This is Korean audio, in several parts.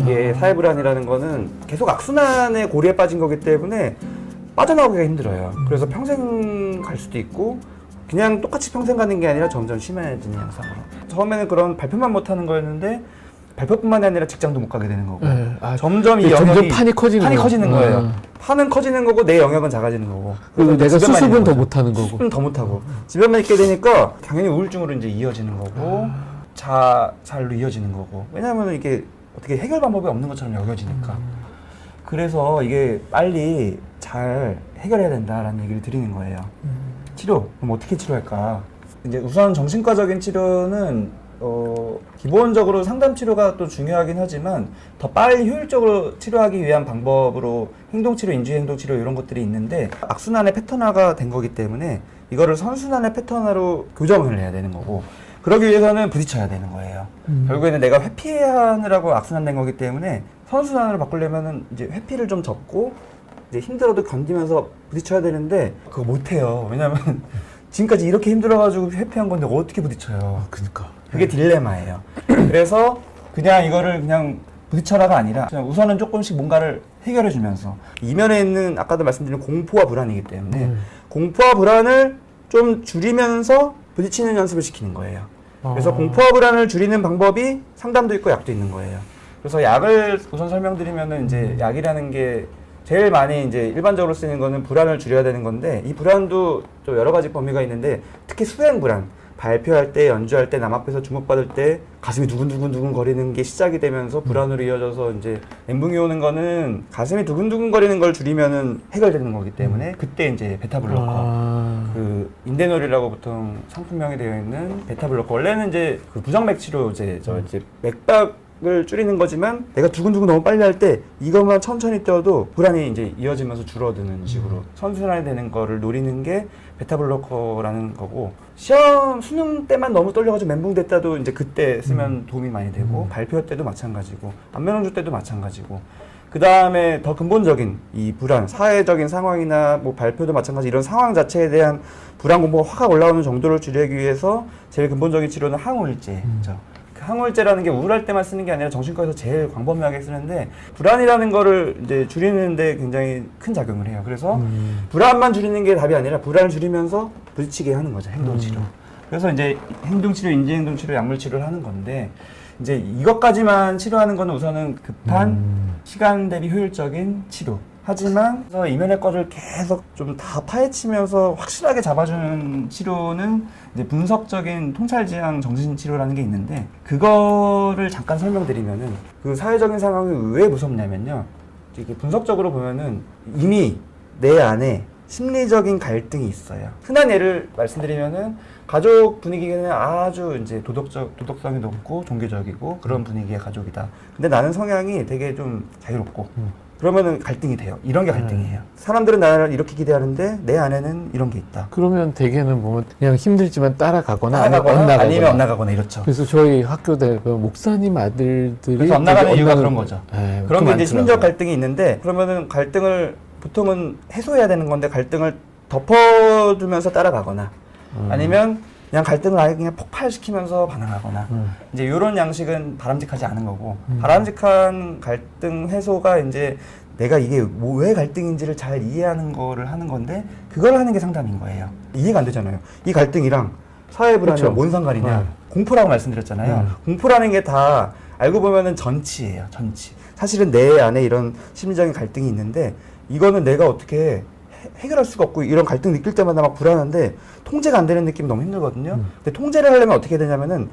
이게 사회 불안이라는 거는 계속 악순환의 고리에 빠진 거기 때문에 빠져나오기가 힘들어요. 그래서 평생 갈 수도 있고 그냥 똑같이 평생 가는 게 아니라 점점 심해지는 양상으로. 처음에는 그런 발표만 못 하는 거였는데 발표뿐만이 아니라 직장도 못 가게 되는 거고. 네. 아, 점점 이 점점 영역이 판이 커지는 판이. 커지는 거예요. 음. 판은 커지는 거고 내 영역은 작아지는 거고. 그리고 내가 수습은 더. 못하는 거고. 수습은 더 못하고 집에만 있게 되니까 당연히 우울증으로 이제 이어지는 거고 자살로 이어지는 거고. 왜냐하면 이게 어떻게 해결 방법이 없는 것처럼 여겨지니까. 그래서 이게 빨리 잘 해결해야 된다라는 얘기를 드리는 거예요. 치료 그럼 어떻게 치료할까? 이제 우선 정신과적인 치료는 어, 기본적으로 상담 치료가 또 중요하긴 하지만 더 빨리 효율적으로 치료하기 위한 방법으로 행동 치료, 인지 행동 치료 이런 것들이 있는데 악순환의 패턴화가 된 거기 때문에 이거를 선순환의 패턴화로 교정을 해야 되는 거고 그러기 위해서는 부딪혀야 되는 거예요. 결국에는 내가 회피하느라고 악순환된 거기 때문에 선순환으로 바꾸려면은 이제 회피를 좀 접고 이제 힘들어도 견디면서 부딪혀야 되는데 그거 못 해요. 왜냐면 지금까지 이렇게 힘들어가지고 회피한 건데 어떻게 부딪혀요? 그러니까. 그게 딜레마예요. 그래서 그냥 이거를 그냥 부딪혀라가 아니라 그냥 우선은 조금씩 뭔가를 해결해 주면서 이면에 있는 아까도 말씀드린 공포와 불안이기 때문에 음. 공포와 불안을 좀 줄이면서 부딪히는 연습을 시키는 거예요. 그래서 아. 공포와 불안을 줄이는 방법이 상담도 있고 약도 있는 거예요. 그래서 약을 우선 설명드리면은 이제 약이라는 게 제일 많이 이제 일반적으로 쓰이는 거는 불안을 줄여야 되는 건데 이 불안도 또 여러 가지 범위가 있는데 특히 수행 불안 발표할 때 연주할 때 남 앞에서 주목받을 때 가슴이 두근두근두근 거리는 게 시작이 되면서 불안으로 이어져서 이제 멘붕이 오는 거는 가슴이 두근두근 거리는 걸 줄이면은 해결되는 거기 때문에 그때 이제 베타블로커. 아. 그 인데놀이라고 보통 상품명이 되어 있는 베타블로커. 원래는 이제 그 부정맥 치료제 저 이제 맥박 을 줄이는 거지만 내가 두근두근 너무 빨리 할 때 이것만 천천히 뛰어도 불안이 이제 이어지면서 줄어드는 식으로 선순환이 되는 거를 노리는 게 베타 블로커라는 거고 시험 수능 때만 너무 떨려가지고 멘붕 됐다도 이제 그때 쓰면 도움이 많이 되고 발표 때도 마찬가지고 안면허주 때도 마찬가지고 그 다음에 더 근본적인 이 불안, 사회적인 상황이나 뭐 발표도 마찬가지 이런 상황 자체에 대한 불안 공포가 확 올라오는 정도를 줄이기 위해서 제일 근본적인 치료는 항우울제죠. 그 항우울제라는 게 우울할 때만 쓰는 게 아니라 정신과에서 제일 광범위하게 쓰는데 불안이라는 거를 이제 줄이는데 굉장히 큰 작용을 해요. 그래서 음. 불안만 줄이는 게 답이 아니라 불안을 줄이면서 부딪히게 하는 거죠. 행동 치료. 음. 그래서 이제 행동 치료, 인지 행동 치료, 약물 치료를 하는 건데 이제 이것까지만 치료하는 거는 우선은 급한 음. 시간 대비 효율적인 치료. 하지만 그래서 이면의 거를 계속 좀 다 파헤치면서 확실하게 잡아주는 치료는 이제 분석적인 통찰지향 정신치료라는 게 있는데 그거를 잠깐 설명드리면은 그 사회적인 상황이 왜 무섭냐면요. 이게 분석적으로 보면은 이미 내 안에 심리적인 갈등이 있어요. 흔한 예를 말씀드리면은 가족 분위기는 아주 이제 도덕적 도덕성이 높고 종교적이고 그런 분위기의 가족이다. 근데 나는 성향이 되게 좀 자유롭고 음. 그러면은 갈등이 돼요. 이런 게 갈등이에요. 사람들은 나를 이렇게 기대하는데 내 안에는 이런 게 있다. 그러면 대개는 보면 그냥 힘들지만 따라가거나 아니면 나가거나 엇나가거나. 아니면 엇나가거나 이렇죠. 그래서 저희 학교 대그 목사님 아들들이 그래서 엇나가는 되게 이유가 엇나가는 그런 거죠. 네, 그런 게 이제 많더라고요. 갈등이 있는데 그러면은 갈등을 보통은 해소해야 되는 건데 갈등을 덮어두면서 따라가거나 음. 아니면 그냥 갈등을 아예 그냥 폭발시키면서 반응하거나 음. 이제 이런 양식은 바람직하지 않은 거고 바람직한 갈등 해소가 이제 내가 이게 뭐 왜 갈등인지를 잘 이해하는 거를 하는 건데 그걸 하는 게 상담인 거예요. 이해가 안 되잖아요. 이 갈등이랑 사회 불안이랑 그쵸. 뭔 상관이냐? 네. 공포라고 말씀드렸잖아요. 음. 공포라는 게 다 알고 보면은 전치예요. 전치. 사실은 내 안에 이런 심리적인 갈등이 있는데 이거는 내가 어떻게 해- 해결할 수가 없고 이런 갈등 느낄 때마다 막 불안한데 통제가 안 되는 느낌이 너무 힘들거든요. 음. 근데 통제를 하려면 어떻게 되냐면은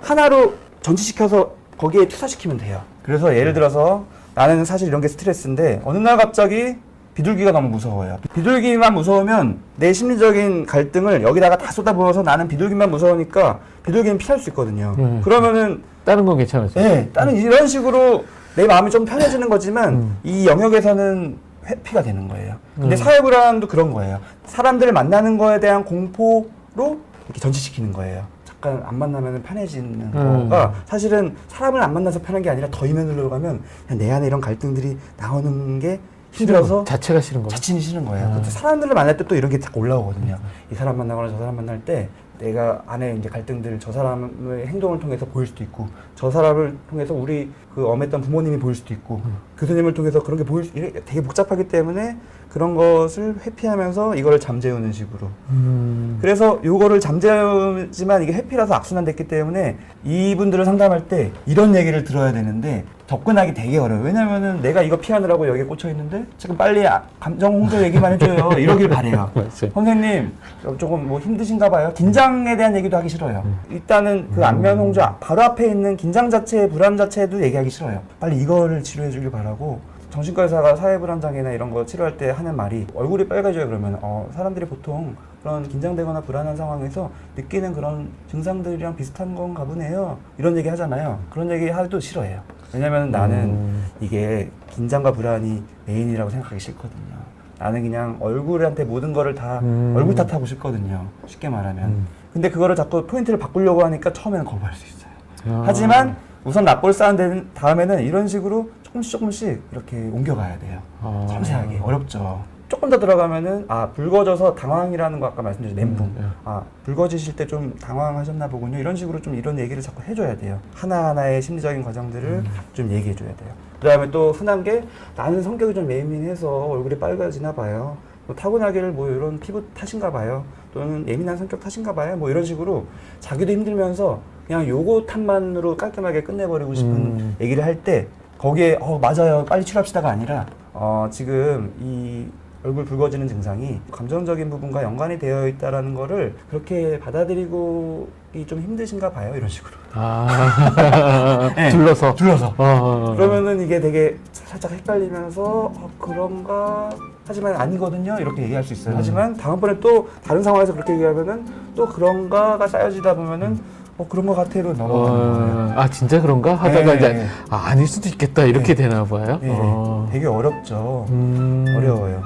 하나로 전치시켜서 거기에 투사시키면 돼요. 그래서 예를 들어서 나는 사실 이런 게 스트레스인데 어느 날 갑자기 비둘기가 너무 무서워요. 비둘기만 무서우면 내 심리적인 갈등을 여기다가 다 쏟아부어서 나는 비둘기만 무서우니까 비둘기는 피할 수 있거든요. 음. 그러면은 다른 건 괜찮았어요. 네, 다른 이런 식으로 내 마음이 좀 편해지는 거지만 음. 이 영역에서는 회피가 되는 거예요. 근데 음. 사회 불안도 그런 거예요. 사람들을 만나는 거에 대한 공포로 이렇게 전치시키는 거예요. 잠깐 안 만나면 편해지는 음. 거가 사실은 사람을 안 만나서 편한 게 아니라 더 이면으로 가면 그냥 내 안에 이런 갈등들이 나오는 게 힘들어서 자체가 싫은 거. 자신이 싫은 거예요. 음. 그때 사람들을 만날 때 또 이런 게딱 올라오거든요. 이 사람 만나거나 저 사람 만날 때 내가 안에 이제 갈등들을 저 사람의 행동을 통해서 보일 수도 있고 저 사람을 통해서 우리 그그 엄했던 부모님이 보일 수도 있고 교수님을 통해서 그런 게 보일 수, 되게 복잡하기 때문에 그런 것을 회피하면서 이걸 잠재우는 식으로 음. 그래서 요거를 잠재우지만 이게 회피라서 악순환됐기 때문에 이분들을 상담할 때 이런 얘기를 들어야 되는데 접근하기 되게 어려워요. 왜냐면은 내가 이거 피하느라고 여기에 꽂혀 있는데 지금 빨리 아- 감정 홍조 얘기만 해줘요. 이러길 바래요. 선생님 조금 뭐 힘드신가 봐요. 긴장 에 대한 얘기도 하기 싫어요. 일단은 그 안면 홍조 바로 앞에 있는 긴장 자체, 불안 자체도 얘기하기 싫어요. 빨리 이거를 치료해 주길 바라고 정신과 의사가 사회불안장애나 이런 거 치료할 때 하는 말이 얼굴이 빨개져요 그러면. 어, 사람들이 보통 그런 긴장되거나 불안한 상황에서 느끼는 그런 증상들이랑 비슷한 건가 보네요. 이런 얘기 하잖아요. 그런 얘기 하도 싫어해요. 왜냐면 나는 음. 이게 긴장과 불안이 메인이라고 생각하기 싫거든요 나는 그냥 얼굴한테 모든 거를 다 음. 얼굴 탓하고 싶거든요 쉽게 말하면 음. 근데 그거를 자꾸 포인트를 바꾸려고 하니까 처음에는 거부할 수 있어요 아. 하지만 우선 납볼 쌓은 데- 다음에는 이런 식으로 조금씩 조금씩 이렇게 옮겨가야 돼요. 아. 섬세하게 어렵죠. 조금 더 들어가면은 아 붉어져서 당황이라는 거 아까 말씀드린 멘붕. 음, 예. 아 붉어지실 때 좀 당황하셨나 보군요. 이런 식으로 좀 이런 얘기를 자꾸 해줘야 돼요. 하나 하나의 심리적인 과정들을 음. 좀 얘기해줘야 돼요. 그다음에 또 흔한 게 나는 성격이 좀 예민해서 얼굴이 빨개지나 봐요. 뭐 타고나기를 뭐 이런 피부 탓인가 봐요. 또는 예민한 성격 탓인가 봐요. 뭐 이런 식으로 자기도 힘들면서 그냥 요거 탓만으로 깔끔하게 끝내버리고 싶은 음. 얘기를 할 때 거기에 어 맞아요 빨리 치료합시다가 아니라 어 지금 이 얼굴 붉어지는 증상이 감정적인 부분과 연관이 되어 있다라는 거를 그렇게 받아들이고 좀 힘드신가 봐요 이런 식으로 아. 네. 둘러서. 둘러서 어. 그러면은 이게 되게 살짝 헷갈리면서 어, 그런가 하지만 아니거든요 이렇게 얘기할 수 있어요 음. 하지만 다음번에 또 다른 상황에서 그렇게 얘기하면은 또 그런가가 쌓여지다 보면은 어 그런 거 같아로 넘어가는 거예요 어, 아 진짜 그런가 하다가 네. 이제 아 아닐 수도 있겠다 이렇게 되나 봐요. 네. 어. 되게 어렵죠 음. 어려워요